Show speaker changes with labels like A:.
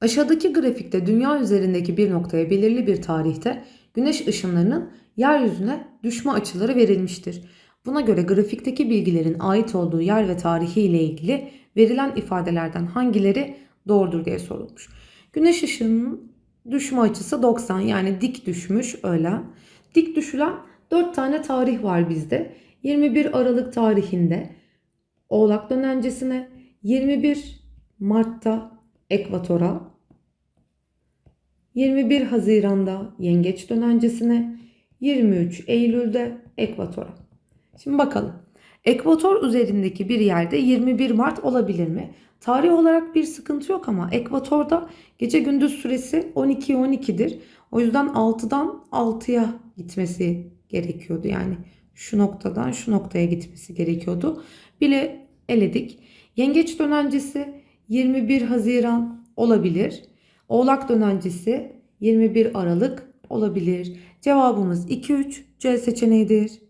A: Aşağıdaki grafikte dünya üzerindeki bir noktaya belirli bir tarihte güneş ışınlarının yeryüzüne düşme açıları verilmiştir. Buna göre grafikteki bilgilerin ait olduğu yer ve tarihi ile ilgili verilen ifadelerden hangileri doğrudur diye sorulmuş. Güneş ışığının düşme açısı 90 yani dik düşmüş öyle. Dik düşülen 4 tane tarih var bizde. 21 Aralık tarihinde Oğlak dönencesine, 21 Mart'ta Ekvator'a, 21 Haziran'da Yengeç dönencesine, 23 Eylül'de Ekvator'a. Şimdi bakalım. Ekvator üzerindeki bir yerde 21 Mart olabilir mi? Tarih olarak bir sıkıntı yok ama ekvatorda gece gündüz süresi 12-12'dir. O yüzden 6'dan 6'ya gitmesi gerekiyordu. Yani şu noktadan şu noktaya gitmesi gerekiyordu. Bile eledik. Yengeç dönencesi 21 Haziran olabilir. Oğlak dönencesi 21 Aralık olabilir. Cevabımız 2-3 C seçeneğidir.